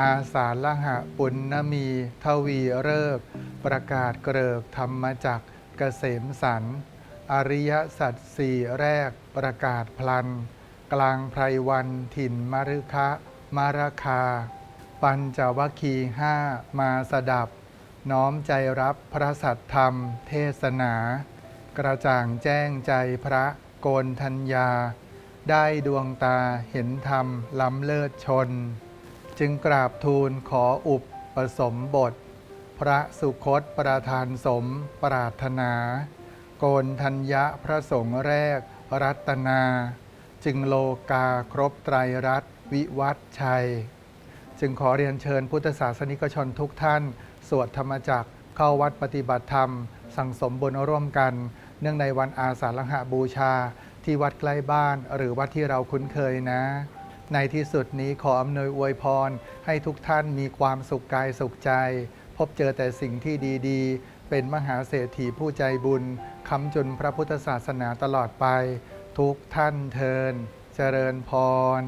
อาสาลหะปุณณมี ทวีเริก ประกาศเกริกธรรมจักเกษมสัน อริยสัจสี่แรกประกาศพลัน กลางไพรวันถิ่นมรุคะมารคา ปัญจวัคคีห้ามาสดับ น้อมใจรับพระสัทธรรมเทศนา กระจ่างแจ้งใจพระโกนทัญญา ได้ดวงตาเห็นธรรมล้ำเลิศชน จึงกราบทูลขออุปปสมบท พระสุคตประธานสมปรารถนา โกนทัญญะพระสงฆ์แรกรัตนา จึงโลกาครบไตรรัตวิวัตชัย จึงขอเรียนเชิญพุทธศาสนิกชนทุกท่าน สวดธรรมจักเข้าวัดปฏิบัติธรรม สั่งสมบุญร่วมกัน เนื่องในวันอาสาฬหบูชาที่วัดใกล้บ้านหรือวัดที่เราคุ้นเคยนะ ในที่สุดนี้ขออำนวยอวยพร ให้ทุกท่านมีความสุขกายสุขใจ พบเจอแต่สิ่งที่ดีๆ เป็นมหาเศรษฐีผู้ใจบุญค้ำจุนพระพุทธศาสนาตลอดไป ทุกท่านเทิน เจริญพร